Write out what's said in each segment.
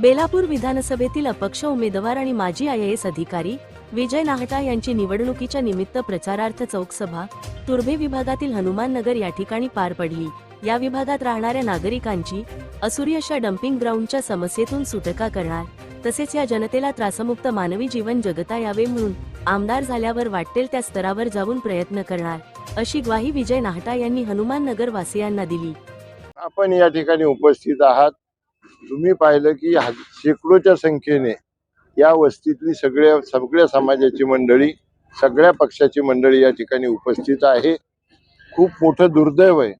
बेलापूर विधानसभेतील अपक्ष उमेदवार आणि माजी आय एस अधिकारी विजय नाहटा यांची निवडणुकीच्या निमित्त प्रचारार्थ चौकसभा तुर्भे विभागातील हनुमान नगर या ठिकाणी पार पडली. या विभागात राहणाऱ्या नागरिकांची असुरी अशा डम्पिंग ग्राउंडच्या समस्येतून सुटका करणार तसेच या जनतेला त्रासमुक्त मानवी जीवन जगता यावे म्हणून आमदार झाल्यावर वाटेल त्या स्तरावर जाऊन प्रयत्न करणार अशी ग्वाही विजय नाहटा यांनी हनुमान नगर वासियांना दिली. आपण या ठिकाणी उपस्थित आहात. तुम्ही पाहिलं की शेकडोच्या संख्येने या वस्तीतली सगळ्या सगळ्या समाजाची मंडळी सगळ्या पक्षाची मंडळी या ठिकाणी उपस्थित आहे. खूप मोठं दुर्दैव आहे.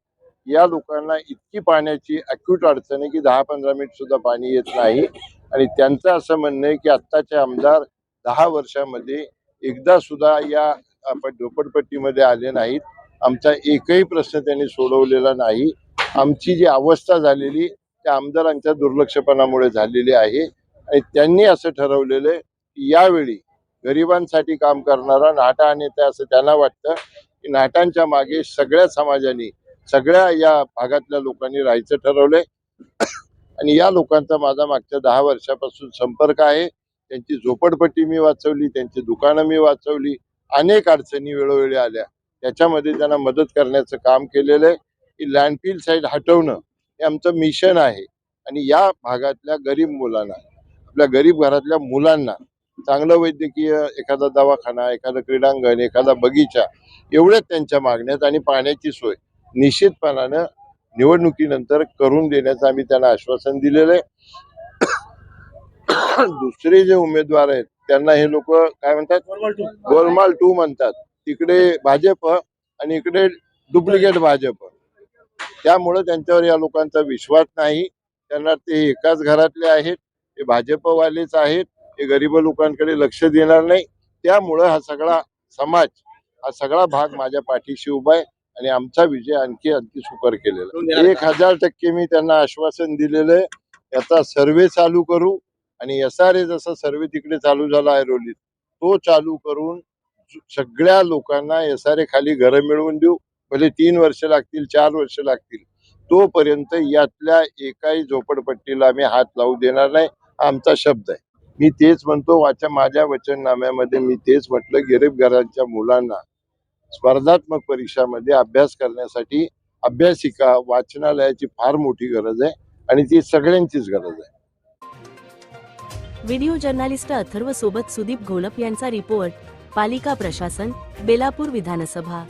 या लोकांना इतकी पाण्याची अक्यूट अडचण आहे की दहा पंधरा मिनिट सुद्धा पाणी येत नाही. आणि त्यांचं असं म्हणणं आहे की आत्ताचे आमदार दहा वर्षामध्ये एकदा सुद्धा या आपण झोपडपट्टीमध्ये आले नाहीत. आमचा एकही प्रश्न त्यांनी सोडवलेला नाही. आमची जी अवस्था झालेली त्या आमदारांच्या दुर्लक्षपणामुळे झालेली आहे. आणि त्यांनी असं ठरवलेलं की यावेळी गरिबांसाठी काम करणारा नाटा नेता असं त्यांना वाटतं की नाटांच्या मागे सगळ्या समाजाने सगळ्या या भागातल्या लोकांनी राहायचं ठरवलंय. आणि या लोकांचा माझा मागच्या दहा वर्षापासून संपर्क आहे. त्यांची झोपडपट्टी मी वाचवली त्यांची दुकानं मी वाचवली अनेक अडचणी वेळोवेळी आल्या. त्याच्यामध्ये त्यांना मदत करण्याचं काम केलेलं आहे. की लँडफिल साईड हटवणं हे आमचं मिशन आहे. आणि या भागातल्या गरीब मुलांना आपल्या गरीब घरातल्या मुलांना चांगलं वैद्यकीय एखादा दवाखाना एखादं क्रीडांगण एखादा बगीचा एवढ्याच त्यांच्या मागण्यात आणि पाण्याची सोय निश्चितपणानं निवडणुकीनंतर करून देण्याचं आम्ही त्यांना आश्वासन दिलेलं आहे. दुसरे जे उमेदवार आहेत त्यांना हे लोक काय म्हणतात? गोलमाल टू म्हणतात. तिकडे भाजप आणि इकडे डुप्लिकेट भाजप. त्यामुळं त्यांच्यावर या लोकांचा विश्वास नाही. त्यांना ते एकाच घरातले आहेत ते भाजपवालेच आहेत हे गरीब लोकांकडे लक्ष देणार नाही. त्यामुळं हा सगळा समाज हा सगळा भाग माझ्या पाठीशी उभा आहे आणि आमचा विजय आणखी आणखी सुकर केलेला. एक हजार टक्के मी त्यांना आश्वासन दिलेलं आहे. याचा सर्वे चालू करू आणि एस आर ए जसा सर्वे तिकडे चालू झाला आहे रोलीत तो चालू करून सगळ्या लोकांना एस आर ए खाली घरं मिळवून देऊ. भले तीन वर्ष लागतील चार वर्ष लागतील तोपर्यंत यातल्या एकाही झोपडपट्टीला आम्ही हात लावू देणार नाही आमचा शब्द आहे. मी तेच म्हणतो वाचा माझ्या वचननाम्यामध्ये मी तेच म्हटलं गरीब घरांच्या मुलांना स्पर्धात्मक परीक्षामध्ये अभ्यास करण्यासाठी अभ्यासिका वाचनालयाची फार मोठी गरज आहे आणि ती सगळ्यांचीच गरज आहे. व्हिडिओ जर्नालिस्ट अथर्व सोबत सुदीप घोलप यांचा रिपोर्ट पालिका प्रशासन बेलापूर विधानसभा.